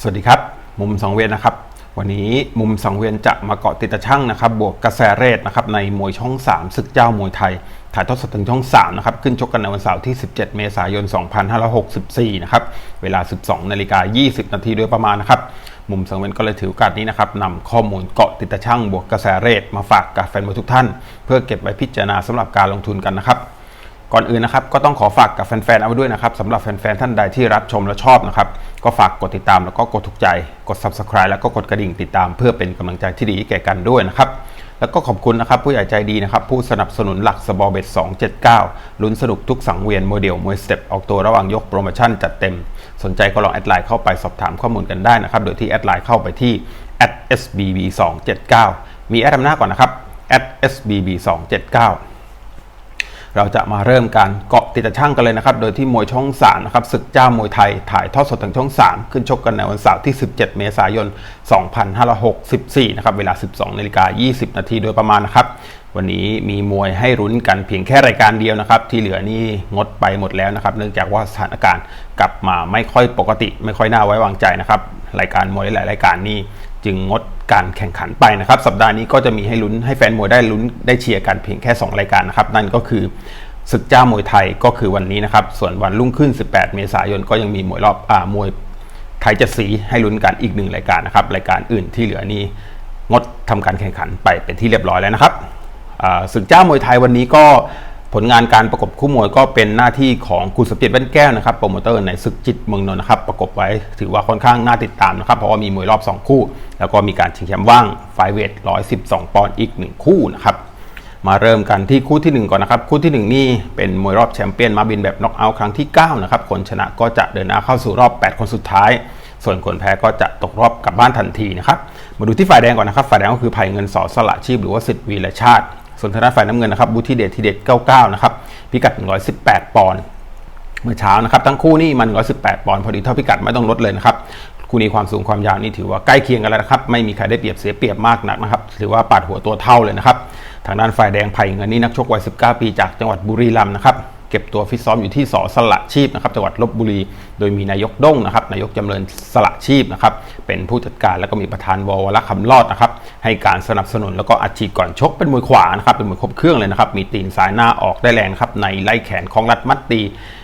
สวัสดีครับ มุมสังเวียนนะครับ วันนี้มุมสังเวียนจะมาเกาะติดตะช่างนะครับ บวกกระแสเรศนะครับในมวยช่อง 3 ศึกเจ้ามวยไทย ถ่ายทอดสดถึงช่อง 3 นะครับ ขึ้นชกกันในวันเสาร์ที่ 17 เมษายน 2564 นะครับ เวลา 12 นาฬิกา 20 นาทีโดยประมาณนะครับ มุมสังเวียนก็เลยถือโอกาสนี้นะครับนำข้อมูลเกาะติดตะช่างบวกกระแสเรศมาฝากกับแฟนมวยทุกท่าน เพื่อเก็บไว้พิจารณาสำหรับการลงทุนกันนะครับ ก่อนอื่นนะครับก็ต้องขอฝากกับแฟนๆเอาไว้ด้วยนะครับสำหรับแฟนๆท่านใดที่รับชมและชอบนะครับก็ฝากกดติดตามแล้วก็กดถูกใจกด subscribe แล้วก็กดกระดิ่งติดตาม เพื่อเป็นกำลังใจที่ดีแก่กันด้วยนะครับแล้วก็ขอบคุณนะครับผู้ใหญ่ใจดีนะครับผู้สนับสนุนหลักสบอเบต279 ลุ้นสนุกทุกสังเวียนโมเดลมวยสเต็ปออกตัวระหว่างยกโปรโมชั่นจัดเต็ม สนใจก็ลองแอดไลน์เข้าไปสอบถามข้อมูลกันได้นะครับ โดยที่แอดไลน์เข้าไปที่ @sbb 279มีแอดนำหน้าก่อนนะครับ @sbb 279 เราจะมาเริ่มการเกาะติดตะช่างกันเลยนะครับ โดยที่มวยช่อง3นะครับศึกเจ้ามวยไทยถ่ายทอดสดทางช่อง 3 ขึ้นชกกันในวันเสาร์ที่ 17 เมษายน 2564 นะครับ เวลา 12นาฬิกา20 นาทีโดยประมาณนะครับ วันนี้มีมวยให้รุ้นกันเพียงแค่รายการเดียวนะครับ ที่เหลือนี่งดไปหมดแล้วนะครับ เนื่องจากว่าสถานการณ์กลับมาไม่ค่อยปกติ ไม่ค่อยน่าไว้วางใจนะครับ รายการมวยหลายรายการนี้ จึงงดการแข่งขันไปนะครับ สัปดาห์นี้ก็จะมีให้ลุ้นให้แฟนมวยได้ลุ้นได้เชียร์กันเพียงแค่ 2 รายการนะครับ นั่นก็คือศึกเจ้ามวยไทยก็คือวันนี้นะครับ ส่วนวันรุ่งขึ้น 18 เมษายนก็ยังมีมวยรอบอ่ามวยไทยจะสีให้ลุ้นกันอีกหนึ่งรายการนะครับ รายการอื่นที่เหลือนี้งดทำการแข่งขันไปเป็นที่เรียบร้อยแล้วนะครับศึกเจ้ามวยไทยวันนี้ก็ ผลงานการประกบคู่มวยก็เป็นหน้าที่ของคุณสมจิตแว่นแก้วนะครับโปรโมเตอร์ในศึกจิตเมืองนนท์นะครับประกบไว้ถือว่าค่อนข้างน่าติดตามนะครับเพราะว่ามีมวยรอบ 2 คู่ แล้วก็มีการชิงแชมป์ว่างไฟเวท112 ปอนด์อีก 1 คู่นะครับมาเริ่มกันที่คู่ที่ 1 ก่อนนะครับ คู่ที่ 1 นี่เป็นมวยรอบแชมเปี้ยนมาบินแบบน็อกเอาท์ครั้งที่9นะครับคนชนะก็จะเดินหน้าเข้าสู่รอบ 8 คนสุดท้าย ส่วนคนแพ้ก็จะตกรอบกลับบ้านทันทีนะครับมาดูที่ฝ่ายแดงก่อนนะครับฝ่ายแดงก็คือไผ่เงินสอสละชีพหรือว่าสิทธิ์วีรชาติ ส่วนทางด้านฝ่ายน้ำเงินนะครับบุธิเดชทีเด็ด99 นะครับ พิกัด 118 ปอนด์เมื่อเช้านะครับ ทั้งคู่นี่มัน 118 ปอนด์พอดีเท่าพิกัดไม่ต้องลดเลยนะครับคู่นี้ความสูงความยาวนี่ถือว่าใกล้เคียงกันแล้วนะครับ ไม่มีใครได้เปรียบเสียเปรียบมากนักนะครับ ถือว่าปาดหัวตัวเท่าเลยนะครับ ทางด้านฝ่ายแดงไผ่เงินนี่นักชกวัย 19 ปีจากจังหวัดบุรีรัมย์นะครับ เก็บตัวฟิตซ้อมอยู่ที่สอสละชีพนะครับจังหวัดลบบุรี โดยมีนายกด้งนะครับ นายกจำเริญสละชีพนะครับ เป็นผู้จัดการแล้วก็มีประธานววรคำรอดนะครับ ให้การสนับสนุนแล้วก็อัดฉีดก่อนชกเป็นมวยขวานะครับเป็นมวยครบเครื่องเลยนะครับมีตีนซ้ายหน้าออกได้แรงครับในไล่แขนของรัดมัดตี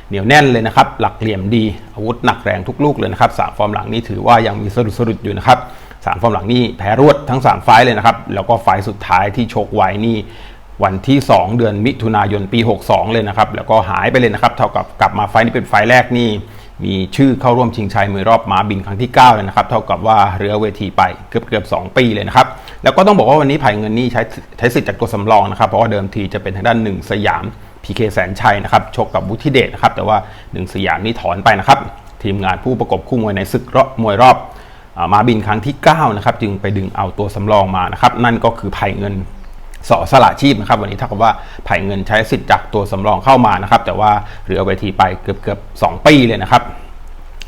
เหนียวแน่นเลยนะครับหลักเหลี่ยมดีอาวุธหนักแรงทุกลูกเลยนะครับสามฟอร์มหลังนี่ถือว่ายังมีสะดุดสะดุดอยู่นะครับสามฟอร์มหลังนี่แพ้รวดทั้ง 3 ไฟเลยนะครับแล้วก็ไฟสุดท้ายที่ชกไว้นี่วันที่ 2 เดือนมิถุนายนปี 62 เลยนะครับ แล้วก็หายไปเลยนะครับ เท่ากับกลับมาไฟนี้เป็นไฟแรกนี่ มีชื่อเข้าร่วมชิงชัยมือรอบม้าบินครั้งที่9เลยนะครับ เท่ากับว่าเรือเวทีไปเกือบเกือบ2ปีเลยนะครับ แล้วก็ต้องบอกว่าวันนี้ไผ่เงินนี่ใช้ใช้สิทธิ์จากตัวสำรองนะครับ เพราะว่าเดิมทีจะเป็นทางด้านหนึ่งสยามพีเคแสนชัยนะครับ ชกกับวุฒิเดชนะครับ แต่ว่าหนึ่งสยามนี่ถอนไปนะครับ ทีมงานผู้ประกบคู่มวยในศึกรอบมวยรอบอมาบินครั้งที่9นะครับ จึงไปดึงเอาตัวสำรองมานะครับ นั่นก็คือไผ่เงิน สอสละชีพนะครับวันนี้ถ้ากับว่าผ่เงินใช้สิทธิ์จากตัวสำรองเข้ามานะครับ แต่ว่าเหลือเวทีไปเกือบเกือบสปีเลยนะครับ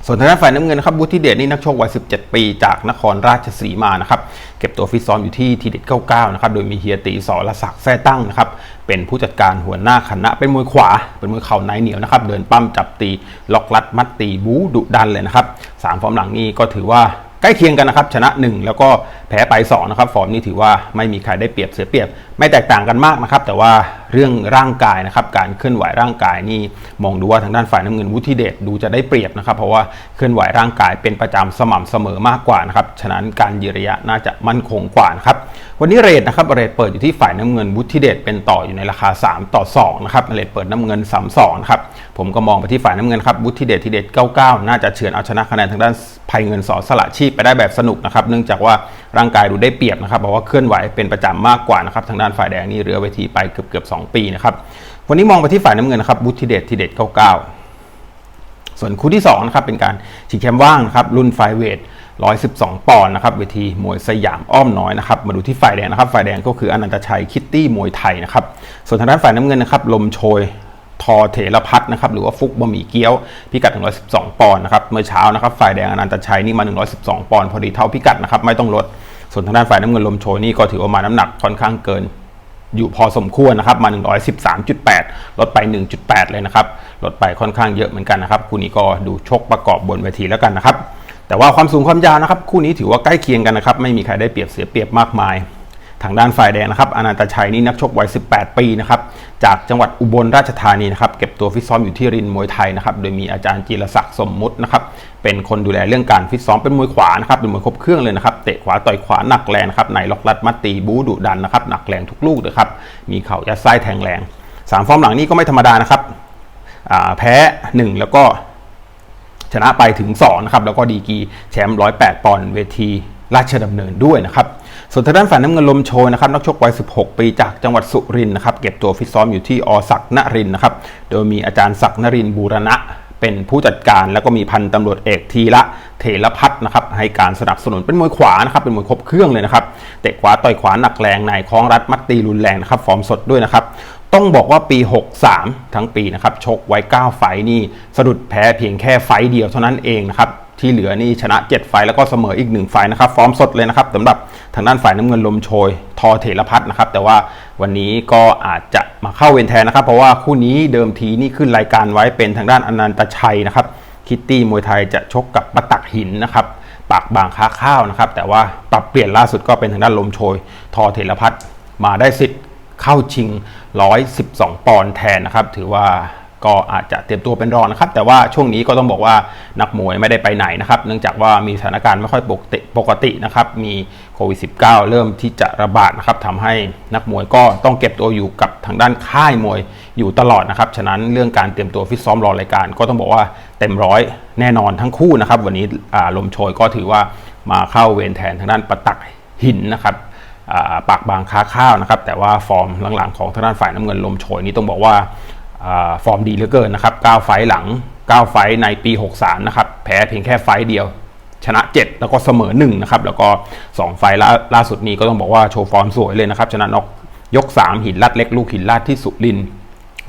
ส่วนทางด้านฝ่ายน้ำเงินนะครับบุธิเดชนี่นักชกวัย 17 ปีจากนครราชสีมานะครับเก็บตัวฟิตซ้อมอยู่ที่ทีเด็ด99 นะครับโดยมีเฮียตีสอรศักดิ์แท้ตั้งนะครับเป็นผู้จัดการหัวหน้าคณะเป็นมวยขวา เป็นมวยเข่าในเหนียวนะครับเดินปั้มจับตีล็อกลัดมัดตีบูดุดันเลยนะครับสามฟอร์มหลังนี้ก็ถือว่า ล้เคียงกันนะครับชนะ 1 แล้วก็แพ้ไป2นะครับฟอร์มนี้ถือว่าไม่มีใครได้เปรียบเสียเปรียบ ไม่แตกต่างกันมากนะครับแต่ว่าเรื่องร่างกายนะครับการเคลื่อนไหวร่างกายนี่มองดูว่าทางด้านฝ่ายน้ำเงินวุฒิเดชดูจะได้เปรียบนะครับเพราะว่าเคลื่อนไหวร่างกายเป็นประจำสม่ำเสมอมากกว่านะครับฉะนั้นการยืนระยะน่าจะมั่นคงกว่านะครับวันนี้เรทนะครับเรทเปิดอยู่ที่ฝ่ายน้ำเงินวุฒิเดชเป็นต่ออยู่ในราคา 3 ต่อ2นะครับเรทเปิดน้ำเงิน3 2นะครับผมก็มองไปที่ฝ่ายน้ำเงินครับวุฒิเดชทีเดช99 น่าจะเฉือนเอาชนะคะแนนทางด้านไพ่เงินสอสละชีพไปได้แบบสนุกนะครับเนื่องจากว่าร่างกายดูได้เปรียบนะครับเพราะว่าเคลื่อนไหวเป็นประจำมากกว่านะครับทางด้านฝ่ายแดงนี่เรือเวทีไปเกือบเกือบ2ปีนะครับวันนี้มองไปที่ฝ่ายน้ำเงินนะครับวุฒิเดชทีเดช99ส่วนคู่ที่2นะครับเป็นการชิงแชมป์ว่างนะครับรุ่นไฟเวท112 ปอนด์นะครับเวทีมวยสยามอ้อมน้อยนะครับมาดูที่ฝ่ายแดงนะครับฝ่ายแดงก็คืออนันตชัยคิตตี้มวยไทยนะครับส่วนทางด้านฝ่ายน้ำเงินนะครับลมโชย ทอเถรพัฒนะครับหรือว่าฟุกบะหมี่เกี๊ยวพิกัด 112 ปอนด์นะครับเมื่อเช้านะครับฝ่ายแดงอนันตชัยนี่มา 112 ปอนด์พอดีเท่าพิกัดนะครับไม่ต้องลด ส่วนทางด้านฝ่ายน้ำเงินลมโชยนี่ก็ถือว่ามาน้ำหนักค่อนข้างเกินอยู่พอสมควรนะครับมา 113.8 ลดไป 1.8 เลยนะครับ ลดไปค่อนข้างเยอะเหมือนกันนะครับ คู่นี้ก็ดูชกประกอบบนเวทีแล้วกันนะครับ แต่ว่าความสูงความยาวนะครับ คู่นี้ถือว่าใกล้เคียงกันนะครับ ไม่มีใครได้เปรียบเสียเปรียบมากมาย ทางด้านฝ่ายแดงนะครับอนันตชัยนี่นักชกวัย 18 ปีนะครับ จากจังหวัดอุบลราชธานีนะครับเก็บตัวฟิตซ้อมอยู่ที่รินมวยไทยนะครับโดยมีอาจารย์จีรศักดิ์สมมุตินะครับเป็นคนดูแลเรื่องการฟิตซ้อมเป็นมวยขวานะครับเป็นมวยครบเครื่องเลยนะครับเตะขวาต่อยขวาหนักแรงครับในล็อกลัดมัดตีบูดุดันนะครับหนักแรงทุกลูกเลยครับมีเข่ายัดไส้แทงแรงสามฟอร์มหลังนี้ก็ไม่ธรรมดานะครับแพ้ 1 แล้วก็ชนะไปถึง2นะครับแล้วก็ดีกีแชมป์108ปอนด์เวทีราชดำเนินด้วยนะครับ ส่วนทางด้านฝ่ายน้ำเงินลมโชยนะครับนักชกวัย 16 ปีจากจังหวัดสุรินทร์นะครับเก็บตัวฟิตซ้อมอยู่ที่อศักนรินทร์นะครับโดยมีอาจารย์ศักนรินทร์บูรณะเป็นผู้จัดการแล้วก็มีพันตำรวจเอกทีละเถรพัฒน์นะครับให้การสนับสนุนเป็นมวยขวานะครับเป็นมวยครบเครื่องเลยนะครับเตะขวาต่อยขวาหนักแรงในคล้องรัดมัดตีรุนแรงนะครับฟอร์มสดด้วยนะครับต้องบอกว่าปี 63 ทั้งปีนะครับชกไว้ 9 ไฟนี่สะดุดแพ้เพียงแค่ไฟเดียวเท่านั้นเองนะครับ ที่เหลือนี่ชนะ7ไฟแล้วก็เสมออีก1ไฟนะครับ ฟอร์มสดเลยนะครับสำหรับทางด้านฝ่ายน้ำเงินลมโชย ทอเถรพัฒนะครับ แต่ว่าวันนี้ก็อาจจะมาเข้าเวรแทนนะครับ เพราะว่าคู่นี้เดิมทีนี่ขึ้นรายการไว้เป็นทางด้านอนันตชัยนะครับ คิตตี้มวยไทยจะชกกับปะตักหินนะครับปากบางค้าข้าวนะครับ แต่ว่าปรับเปลี่ยนล่าสุดก็เป็นทางด้านลมโชย ทอเถรพัฒมาได้สิทธิ์เข้าชิง 112 ปอนด์แทนนะครับ ถือว่า ก็อาจจะเตรียมตัวเป็นรองนะครับ แต่ว่าช่วงนี้ก็ต้องบอกว่านักมวยไม่ได้ไปไหนนะครับ เนื่องจากว่ามีสถานการณ์ไม่ค่อยปกติปกตินะครับ มีโควิด -19 เริ่มที่จะระบาดนะครับทำให้นักมวยก็ต้องเก็บตัวอยู่กับทางด้านค่ายมวยอยู่ตลอดนะครับ ฉะนั้นเรื่องการเตรียมตัวฟิตซ้อมรอรายการ ก็ต้องบอกว่าเต็มร้อยแน่นอนทั้งคู่นะครับ วันนี้ลมโชยก็ถือว่ามาเข้าเวรแทนทางด้านปะตักหินนะครับปากบางค้าข้าวนะครับแต่ว่าฟอร์มหลังๆของทางด้านฝ่ายน้ำเงินลมโชยนี่ต้องบอกว่า ฟอร์มดีเหลือเกินนะครับ 9 ไฟล์หลัง 9 ไฟล์ในปี 63 นะครับ แพ้เพียงแค่ไฟล์เดียว ชนะ 7 แล้วก็เสมอ1นะครับ แล้วก็ 2 ไฟล์ล่าลาสุดนี้ก็ต้องบอกว่าโชว์ฟอร์มสวยเลยนะครับ ชนะนอกยก 3 หินลัดเล็กลูกหินลาดที่สุริน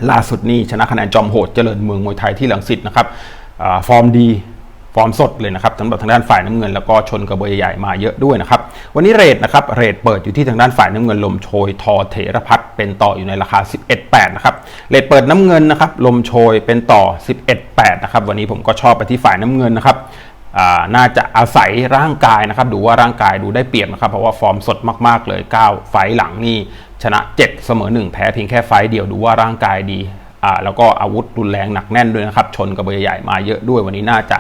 ล่าสุดนี้ชนะคะแนนจอมโหดเจริญเมืองมวยไทยที่หลังสิทธ์นะครับอฟอร์มดี ฟอร์มสดเลยนะครับสำหรับทางด้านฝ่ายน้ำเงินแล้วก็ชนกระเบยใหญ่มาเยอะด้วยนะครับวันนี้เรทนะครับเรทเปิดอยู่ที่ทางด้านฝ่ายน้ำเงินลมโชยทอเถรพัฒเป็นต่ออยู่ในราคา 11.8 นะครับเรทเปิดน้ำเงินนะครับลมโชยเป็นต่อ 11.8 นะครับวันนี้ผมก็ชอบไปที่ฝ่ายน้ำเงินนะครับน่าจะอาศัยร่างกายนะครับดูว่าร่างกายดูได้เปรียบนะครับ เพราะว่าฟอร์มสดมากๆเลย 9 ไฟหลังนี่ชนะ 7 เสมอ 1 แพ้เพียงแค่ไฟเดียวดูว่าร่างกายดีอ่าแล้วก็อาวุธรุนแรงหนักแน่นด้วยนะครับ ชนกระเบยใหญ่มาเยอะด้วยวันนี้น่าจะ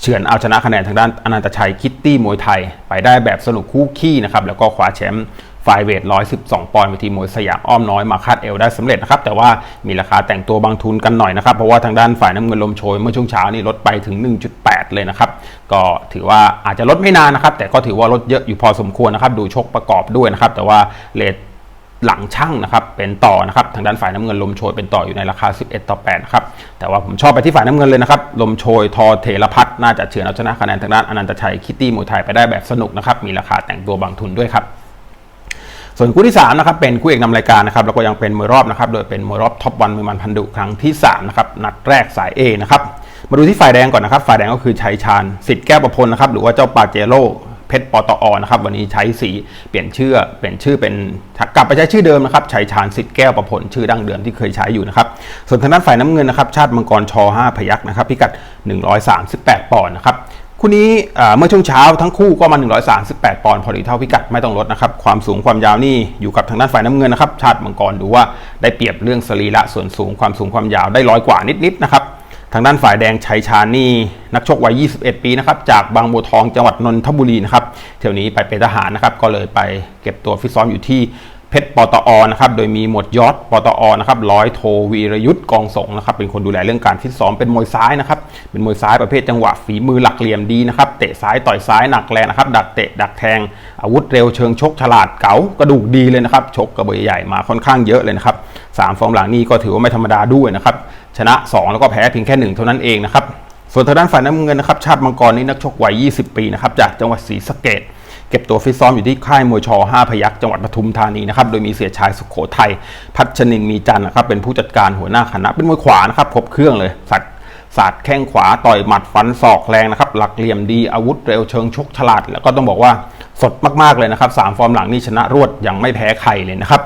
เฉือนเอาชนะคะแนนทางด้านอนันตชัยคิตตี้มวยไทย ไปได้แบบสนุกคู่ขี้นะครับแล้วก็คว้าแชมป์ไฟเวท 112 ปอนด์เวทีมวยสยามอ้อมน้อยมาคาดเอวได้สำเร็จนะครับ แต่ว่ามีราคาแต่งตัวบางทุนกันหน่อยนะครับ เพราะว่าทางด้านฝ่ายน้ำเงินลมโชยเมื่อช่วงเช้านี่ลดไปถึง 1.8 เลยนะครับ ก็ถือว่าอาจจะลดไม่นานนะครับ แต่ก็ถือว่าลดเยอะอยู่พอสมควรนะครับ ดูชกประกอบด้วยนะครับ แต่ว่าเลท หลังช่างนะครับเป็นต่อนะครับทางด้านฝ่ายน้ำเงินลมโชยเป็นต่ออยู่ในราคา 11 ต่อ8นะครับแต่ว่าผมชอบไปที่ฝ่ายน้ำเงินเลยนะครับลมโชยทอเทรพัฒน่าจะเฉือนเอาชนะคะแนนทางด้านอนันตชัยคิตตี้มวยไทยไปได้แบบสนุกนะครับมีราคาแต่งตัวบางทุนด้วยครับส่วนคู่ที่3นะครับเป็นคู่เอกนำรายการนะครับแล้วก็ยังเป็นมวยรอบนะครับโดยเป็นมวยรอบท็อปวันมวยมันพันดุครั้งที่3นะครับนัดแรกสาย A นะครับมาดูที่ฝ่ายแดงก่อนนะครับฝ่ายแดงก็คือชัยชาญสิทธิ์แก้วประพลนะครับหรือว่าเจ้าปาเจโร่ ชรปตอนะครับวันนี้ใช้สีเปลี่ยนชื่อเปลี่ยนชื่อเป็นกลับไปใช้ชื่อเดิมนะครับชัยชาญสิทธิ์แก้วประพลชื่อดั้งเดิมที่เคยใช้อยู่นะครับส่วนทางด้านฝ่ายน้ำเงินนะครับชาติมังกรช5พยักษ์นะครับพิกัด 138 ปอนด์นะครับคู่นี้เมื่อช่วงเช้าทั้งคู่ก็มา 138 ปอนด์พอดีเท่าพิกัดไม่ต้องลดนะครับความสูงความยาวนี่อยู่กับทางด้านฝ่ายน้ำเงินนะครับชาติมังกรดูว่าได้เปรียบเรื่องสรีระส่วนสูงความสูงความยาวได้ร้อยกว่านิดๆนะครับ ทางด้านฝ่ายแดงชัยชานีนักชกวัย 21 ปีนะครับจากบางบัวทองจังหวัดนนทบุรีนะครับเที่ยวนี้ไปเป็นทหารนะครับ ก็เลยไปเก็บตัวฟิตซ้อมอยู่ที่เพชรปตอนะครับ โดยมีหมวดยอดปตอนะครับร้อยโทวีรยุทธ์กองสงนะครับ เป็นคนดูแลเรื่องการฟิตซ้อมเป็นมวยซ้ายนะครับ เป็นมวยซ้ายประเภทจังหวะฝีมือหลักเหลี่ยมดีนะครับ เตะซ้ายต่อยซ้ายหนักแรงนะครับ ดักเตะดักแทง อาวุธเร็วเชิงชกฉลาดเก๋ากระดูกดีเลยนะครับ ชกกระเบยใหญ่มาค่อนข้างเยอะเลยนะครับสามฟอร์มหลังนี้ก็ถือว่าไม่ธรรมดาด้วยนะครับ ชนะ 2 แล้วก็แพ้เพียงแค่หนึ่งเท่านั้นเองนะครับส่วนทางด้านฝ่ายน้ำเงินนะครับชาติมังกรนี่นักชกวัย 20 ปีนะครับจากจังหวัดศรีสะเกดเก็บตัวฟิตซ้อมอยู่ที่ค่ายมวยชอ5พยักจังหวัดปทุมธานีนะครับโดยมีเสียชายสุขโขทัยพัชนินมีจันนะครับเป็นผู้จัดการหัวหน้าคณะเป็นมวยขวานะครับครบเครื่องเลยสัตว์ศาสตร์แข้งขวาต่อยหมัดฟันศอกแรงนะครับหลักเหลี่ยมดีอาวุธเร็วเชิงชกฉลาด แล้วก็ต้องบอกว่าสดมากๆเลยนะครับสามฟอร์มหลังนี่ชนะรวดยังไม่แพ้ใครเลยนะครับ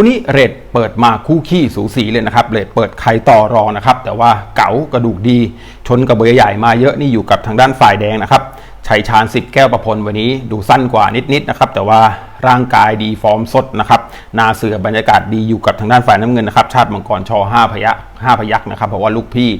คู่นี้เรทเปิดมาคู่ขี้สูสีเลยนะครับเรทเปิดใครต่อรอนะครับ แต่ว่าเก๋ากระดูกดี ชนกระเบอใหญ่มาเยอะนี่อยู่กับทางด้านฝ่ายแดงนะครับชัยชาญสิทธิ์แก้วประพลวันนี้ดูสั้นกว่านิดๆนะครับแต่ว่าร่างกายดีฟอร์มสดนะครับนาเสือบรรยากาศดีอยู่กับทางด้านฝ่ายน้ำเงินนะครับชาติมังกรชอ5พยักห้าพยักนะครับเพราะว่าลูกพี่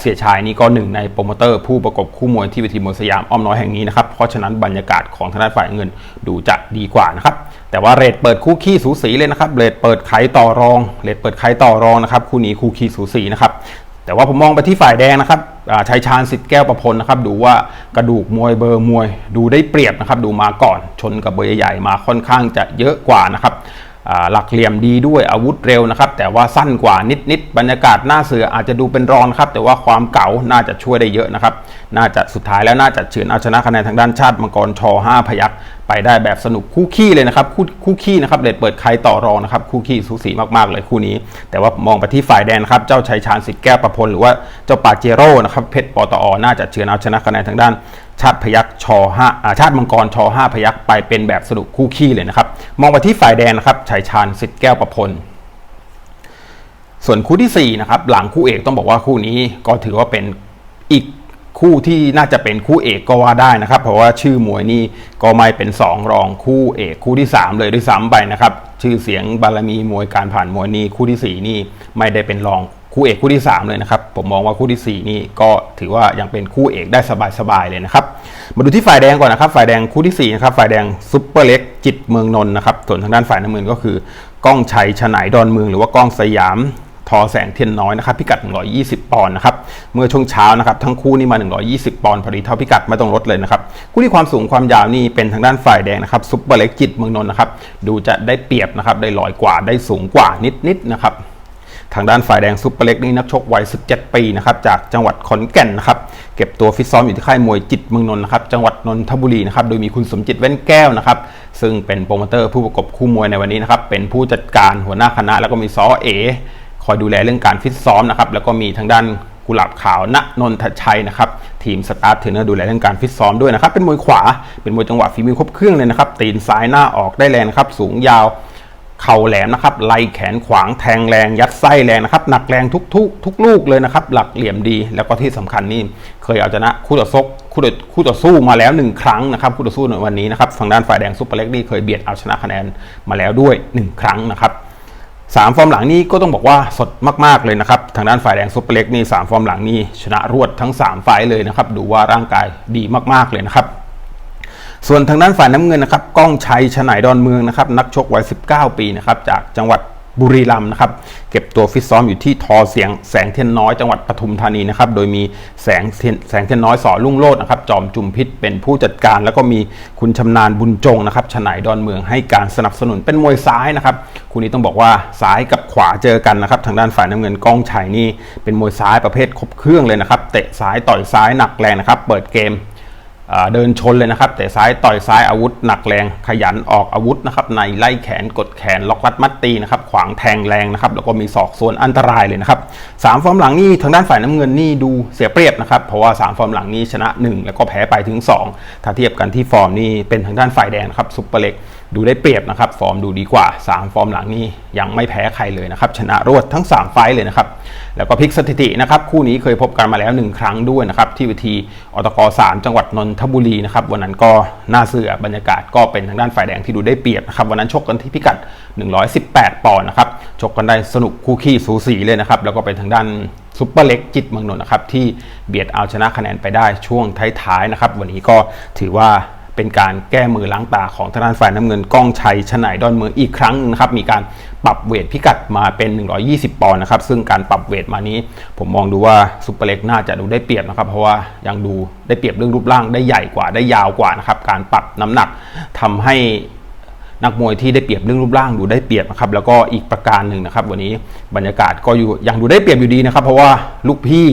เสียชายนี่ก็หนึ่งในโปรโมเตอร์ผู้ประกบคู่มวยที่เวทีมวยสยามอ้อมน้อยแห่งนี้นะครับ เพราะฉะนั้นบรรยากาศของทางด้านฝ่ายเงินดูจะดีกว่านะครับ แต่ว่าเรทเปิดคู่ขี้สูสีเลยนะครับ เรทเปิดไขต่อรอง เรทเปิดไขต่อรองนะครับ คู่นี้คู่ขี้สูสีนะครับ แต่ว่าผมมองไปที่ฝ่ายแดงนะครับชัยชาญสิทธิ์แก้วประพลนะครับดูว่ากระดูกมวยเบอร์มวย ดูได้เปรียบนะครับดูมาก่อนชนกับเบอร์ใหญ่มาค่อนข้างจะเยอะกว่านะครับ หลักเหลี่ยมดีด้วยอาวุธเร็วนะครับแต่ว่าสั้นกว่านิดๆบรรยากาศหน้าเสืออาจจะดูเป็นรองครับแต่ว่าความเก่าน่าจะช่วยได้เยอะนะครับน่าจะสุดท้ายแล้วน่าจะเฉือนเอาชนะคะแนนทางด้านชาติมังกรช5พยักไปได้แบบสนุกคู่ขี้เลยนะครับคู่คู่ขี้นะครับเดดเปิดใครต่อรองนะครับคู่ขี้สูสีมากๆเลยคู่นี้ แต่ว่ามองไปที่ฝ่ายแดนครับเจ้าชัยชาญสิทธิ์แก้วประพลหรือว่าเจ้าปาเจโร่นะครับเพชรปตอ น่าจะเฉือนเอาชนะคะแนนทางด้าน ชาติพยักชอห้าชาติมังกรชอห้าพยักไปเป็นแบบสนุกคู่ขี้เลยนะครับ มองไปที่ฝ่ายแดงนะครับชัยชาญสิทธิ์แก้วประพล ส่วนคู่ที่4นะครับหลังคู่เอกต้องบอกว่าคู่นี้ก็ถือว่าเป็นอีกคู่ที่น่าจะเป็นคู่เอกก็ว่าได้นะครับ เพราะว่าชื่อมวยนี่ก็ไม่เป็น 2 รองคู่เอกคู่ที่ 3 เลยด้วยซ้ำไปนะครับ ชื่อเสียงบารมีมวยการผ่านมวยนี่คู่ที่ 4 นี่ไม่ได้เป็นรองคู่เอกคู่ที่ 3 เลยนะครับ ผมมองว่าคู่ที่ 4 นี่ก็ถือว่ายังเป็นคู่เอกได้สบายๆเลยนะครับ มาดูที่ฝ่ายแดงก่อนนะครับฝ่ายแดงคู่ที่4นะครับฝ่ายแดงซุปเปอร์เล็กจิตเมืองนนท์นะครับส่วนทางด้านฝ่ายน้ำเงินก็คือ ก้องชัยฉนายดอนเมืองหรือว่าก้องสยามทอแสงเทียนน้อยนะครับพิกัด 120 ปอนด์นะครับเมื่อช่วงเช้านะครับทั้งคู่นี่มา 120 ปอนด์พอดีเท่าพิกัดไม่ต้องลดเลยนะครับคู่ที่ความสูงความยาวนี่เป็นทางด้านฝ่ายแดงนะครับซุปเปอร์เล็กจิตเมืองนนท์นะครับดูจะได้เปรียบนะครับได้ลอยกว่าได้สูงกว่านิดๆนะครับ ทางด้านฝ่ายแดงซุปเปอร์เล็กนี่นักชกวัย 17 ปีนะครับจากจังหวัดขอนแก่นนะครับเก็บตัวฟิตซ้อมอยู่ที่ค่ายมวยจิตเมืองนนท์นะครับจังหวัดนนทบุรีนะครับโดยมีคุณสมจิตแว่นแก้วนะครับซึ่งเป็นโปรโมเตอร์ผู้ประกบคู่มวยในวันนี้นะครับเป็นผู้จัดการหัวหน้าคณะ แล้วก็มีซอเอคอยดูแลเรื่องการฟิตซ้อมนะครับแล้วก็มีทางด้านกุหลาบขาวณนนทชัยนะครับทีมสตาร์ทเทรนเนอร์ดูแลเรื่องการฟิตซ้อมด้วยนะครับเป็นมวยขวาเป็นมวยจังหวะฝีมือครบเครื่องเลยนะครับตีนซ้ายหน้าออกได้แรงนะครับสูงยาว เข่าแหลมนะครับไล่แขนขวางแทงแรงยัดไส้แรงนะครับหนักแรงทุกทุกทุกลูกเลยนะครับ หลักเหลี่ยมดีแล้วก็ที่สำคัญนี่เคยเอาชนะคู่ต่อซกคู่ต่อคู่ต่อสู้มาแล้ว1ครั้งนะครับคู่ต่อสู้ในวันนี้นะครับฝั่งด้านฝ่ายแดงซุปเปอร์เล็กนี่เคยเบียดเอาชนะคะแนนมาแล้วด้วย 1 ครั้งนะครับสามฟอร์มหลังนี้ก็ต้องบอกว่าสดมาก ๆ เลยนะครับ ทางด้านฝ่ายแดงซุปเปอร์เล็กนี่สามฟอร์มหลังนี่ชนะรวดทั้ง3ไฟเลยนะครับ ดูว่าร่างกายดีมาก ๆ เลยนะครับ ส่วนทางด้านฝ่ายน้ำเงินนะครับก้องชัยฉนายดอนเมืองนะครับนักชกวัย 19 ปีนะครับจากจังหวัดบุรีรัมย์นะครับเก็บตัวฟิตซ้อมอยู่ที่ทอเสียงแสงเทียนน้อยจังหวัดปทุมธานีนะครับโดยมีแสงแสงเทียนน้อยสอลุ่งโลดนะครับจอมจุมพิษเป็นผู้จัดการ แล้วก็มีคุณชำนาญบุญจงนะครับฉนายดอนเมืองให้การสนับสนุนเป็นมวยซ้ายนะครับคู่นี้ต้องบอกว่าซ้ายกับขวาเจอกันนะครับทางด้านฝ่ายน้ำเงินก้องชัยนี่เป็นมวยซ้ายประเภทครบเครื่องเลยนะครับเตะซ้ายต่อยซ้ายหนักแรงนะครับเปิดเกม เดินชนเลยนะครับแต่ซ้ายต่อยซ้ายอาวุธหนักแรงขยันออกอาวุธนะครับในไล่แขนกดแขนล็อกรัดมัดตีนะครับขวางแทงแรงนะครับแล้วก็มีศอกส่วนอันตรายเลยนะครับสามฟอร์มหลังนี่ทางด้านฝ่ายน้ำเงินนี่ดูเสียเปรียบนะครับเพราะว่า 3 ฟอร์มหลังนี้ชนะ 1 แล้วก็แพ้ไปถึง 2 ถ้าเทียบกันที่ฟอร์มนี่เป็นทางด้านฝ่ายแดงครับซุปเปอร์เล็ก ดูได้เปรียบนะครับฟอร์มดูดีกว่า 3 ฟอร์มหลังนี้ยังไม่แพ้ใครเลยนะครับชนะรวดทั้ง 3 ไฟเลยนะครับแล้วก็พลิกสถิตินะครับคู่นี้เคยพบกันมาแล้ว 1 ครั้งด้วยนะครับที่วิธีอตก3จังหวัดนนทบุรีนะครับวันนั้นก็น่าเสือบรรยากาศก็เป็นทางด้านฝ่ายแดงที่ดูได้เปรียบนะครับวันนั้นชกกันที่พิกัด 118 ปอนด์นะครับชกกันได้สนุกคู่ขี้สูสีเลยนะครับแล้วก็เป็นทางด้านซุปเปอร์เล็กจิตเมืองนนท์นะครับที่เบียดเอาชนะคะแนนไปได้ช่วงท้ายๆนะครับวันนี้ก็ถือว่า เป็นการแก้มือล้างตาของทางด้านฝ่ายน้ำเงินก้องชัยชนายดอนเมืองอีกครั้งนึงนะครับมีการปรับเวทพิกัดมาเป็น 120 ปอนด์นะครับซึ่งการปรับเวทมานี้ ผมมองดูว่าซุปเปอร์เล็กน่าจะดูได้เปรียบนะครับ เพราะว่ายังดูได้เปรียบเรื่องรูปร่างได้ใหญ่กว่าได้ยาวกว่านะครับการปรับน้ำหนักทำให้นักมวยที่ได้เปรียบเรื่องรูปร่างดูได้เปรียบนะครับแล้วก็อีกประการหนึ่งนะครับ วันนี้บรรยากาศก็อยู่ยังดูได้เปรียบอยู่ดีนะครับ เพราะว่าลูกพี่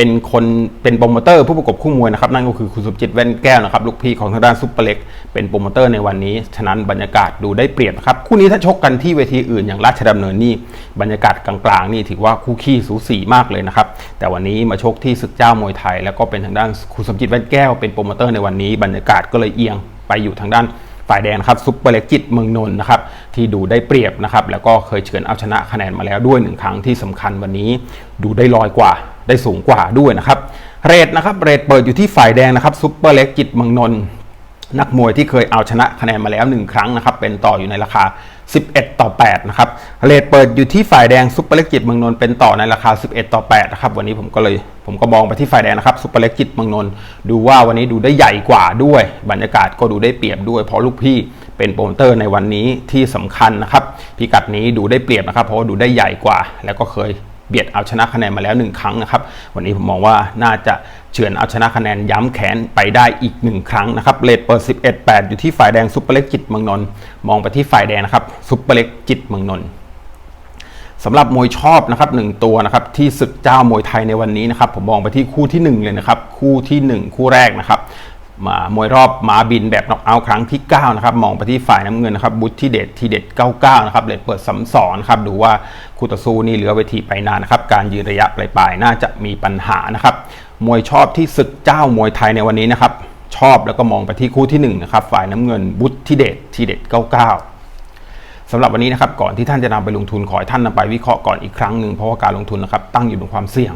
เป็นคนเป็นโปรโมเตอร์ผู้ประกบคู่มวยนะครับนั่นก็คือคุณสุจิตแว่นแก้วนะครับลูกพี่ของทางด้านซุปเปอร์เล็กเป็นโปรโมเตอร์ในวันนี้ ฉะนั้นบรรยากาศดูได้เปรียบนะครับคู่นี้ถ้าชกกันที่เวทีอื่นอย่างราชดำเนินนี่บรรยากาศกลางๆนี่ถือว่าคู่ขี้สูสีมากเลยนะครับแต่วันนี้มาชกที่ศึกเจ้ามวยไทย แล้วก็เป็นทางด้านคุณสมจิตแว่นแก้วเป็นโปรโมเตอร์ในวันนี้ บรรยากาศก็เลยเอียงไปอยู่ทางด้านฝ่ายแดงครับซุปเปอร์เล็กจิตเมืองนนท์นะครับที่ดูได้เปรียบนะครับแล้วก็เคยเฉือนเอาชนะคะแนนมาแล้วด้วยหนึ่งครั้งที่สำคัญวันนี้ดูได้ลอยกว่า ได้สูงกว่าด้วยนะครับเรทนะครับเรทเปิดอยู่ที่ฝ่ายแดงนะครับซุปเปอร์เล็กจิตมืองนนนักมวยที่เคยเอาชนะคะแนนมาแล้ว 1 ครั้งนะครับ เป็นต่ออยู่ในราคา 11 ต่อ 8 นะครับ เรทเปิดอยู่ที่ฝ่ายแดงซุปเปอร์เล็กจิตเมืองนนท์เป็นต่อในราคา 11 ต่อ 8 นะครับ วันนี้ผมก็เลยผมก็มองไปที่ฝ่ายแดงนะครับซุปเปอร์เล็กจิตเมืองนนท์ดูว่าวันนี้ดูได้ใหญ่กว่าด้วย บรรยากาศก็ดูได้เปรียบด้วย เพราะลูกพี่เป็นโปรโมเตอร์ในวันนี้ที่สำคัญนะครับพิกัดนี้ดูได้เปรียบนะครับ เพราะดูได้ใหญ่กว่า แล้วก็เคย เบียดเอาชนะคะแนนมาแล้ว 1 ครั้งนะครับ วันนี้ผมมองว่าน่าจะเฉือนเอาชนะคะแนนย้ำแขนไปได้อีก 1 ครั้งนะครับเลทเปิด 11 8 อยู่ที่ฝ่ายแดงซุปเปอร์เล็กจิตเมืองนนท์มองไปที่ฝ่ายแดงนะครับซุปเปอร์เล็กจิตเมืองนนท์สำหรับมวยชอบนะครับหนึ่งตัวนะครับที่ศึกเจ้ามวยไทยในวันนี้นะครับผมมองไปที่คู่ที่ 1 เลยนะครับ คู่ที่ 1 คู่แรกนะครับ มามวยรอบม้าบินแบบน็อกเอาท์ครั้งที่ 9 นะครับ มองไปที่ฝ่ายน้ำเงินนะครับ บุตที่เด็ดทีเด็ด 99 นะครับเลดเปิดสำสอนครับ ดูว่าคู่ต่อสู้นี่เหลือเวทีไปนานนะครับ การยืนระยะปลายๆ น่าจะมีปัญหานะครับ มวยชอบที่ศึกเจ้ามวยไทยในวันนี้นะครับ ชอบแล้วก็มองไปที่คู่ที่1นะครับ ฝ่ายน้ำเงิน บุตที่เด็ดทีเด็ด 99สำหรับวันนี้นะครับก่อนที่ท่านจะนำไปลงทุนขอให้ท่านนำไปวิเคราะห์ก่อนอีกครั้งหนึ่งเพราะว่าการลงทุนนะครับตั้งอยู่บนความเสี่ยง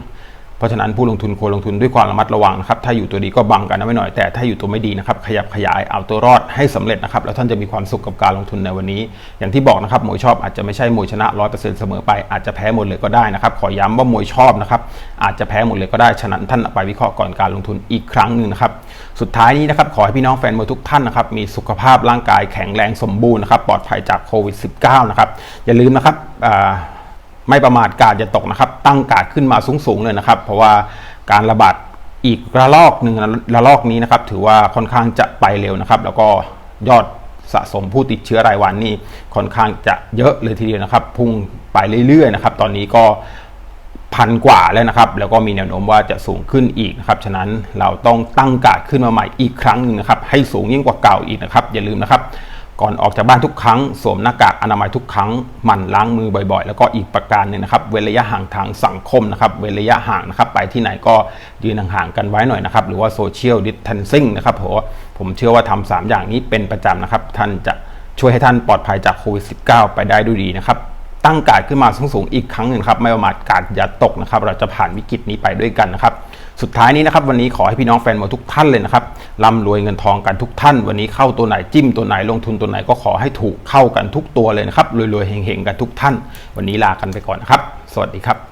ราะฉะนั้นผู้ลงทุนควรลงทุนด้วยความระมัดระวังนะครับถ้าอยู่ตัวดีก็บังกันนะไม่หน่อยแต่ถ้าอยู่ตัวไม่ดีนะครับขยับขยายเอาตัวรอดให้สำเร็จนะครับแล้วท่านจะมีความสุขกับการลงทุนในวันนี้ อย่างที่บอกนะครับมวยชอบอาจจะไม่ใช่มวยชนะ 100%เสมอไปอาจจะแพ้หมดเลยก็ได้นะครับขอย้ำว่ามวยชอบนะครับอาจจะแพ้หมดเลยก็ได้ฉะนั้นท่านไปวิเคราะห์ก่อนการลงทุนอีกครั้งหนึ่งนะครับสุดท้ายนี้นะครับขอให้พี่น้องแฟนมวยทุกท่านนะครับมีสุขภาพร่างกายแข็งแรงสมบูรณ์นะครับปลอดภัยจากโควิด -19 นะครับอย่าลืมนะครับ ไม่ประมาทการจะตกนะครับ ตั้งการขึ้นมาสูงๆเลยนะครับ เพราะว่าการระบาดอีกระลอกหนึ่งระลอกนี้นะครับ ถือว่าค่อนข้างจะไปเร็วนะครับ แล้วก็ยอดสะสมผู้ติดเชื้อรายวันนี่ค่อนข้างจะเยอะเลยทีเดียวนะครับ พุ่งไปเรื่อยๆนะครับ ตอนนี้ก็พันกว่าแล้วนะครับ แล้วก็มีแนวโน้มว่าจะสูงขึ้นอีกนะครับ ฉะนั้นเราต้องตั้งการขึ้นมาใหม่อีกครั้งหนึ่งนะครับ ให้สูงยิ่งกว่าเก่าอีกนะครับ อย่าลืมนะครับ ก่อนออกจากบ้านทุกครั้งสวมหน้ากากอนามัยทุกครั้งหมั่นล้างมือบ่อยๆ แล้วก็อีกประการหนึ่งนะครับเว้นระยะห่างทางสังคมนะครับเว้นระยะห่างนะครับไปที่ไหนก็ยืนห่างๆกันไว้หน่อยนะครับ หรือว่าโซเชียลดิส a ทนซิ่งนะครับเพราะว่าผมเชื่อว่าทำสามอย่างนี้เป็นประจำนะครับ ท่านจะช่วยให้ท่านปลอดภัยจากโควิด -19 ไปได้ด้วยดีนะครับตั้งการดขึ้นมาสูงๆอีกครั้งหนึ่งครับไม่ประมาทการอย่าตกนะครับ เราจะผ่านวิกฤตนี้ไปด้วยกันนะครับ สุดท้ายนี้นะครับวันนี้ขอให้พี่น้องแฟนมวยทุกท่านเลยนะครับร่ำรวยเงินทองกันทุกท่าน วันนี้เข้าตัวไหนจิ้มตัวไหนลงทุนตัวไหนก็ขอให้ถูกเข้ากันทุกตัวเลยนะครับรวยๆเฮงๆกันทุกท่าน วันนี้ลากันไปก่อนนะครับ สวัสดีครับ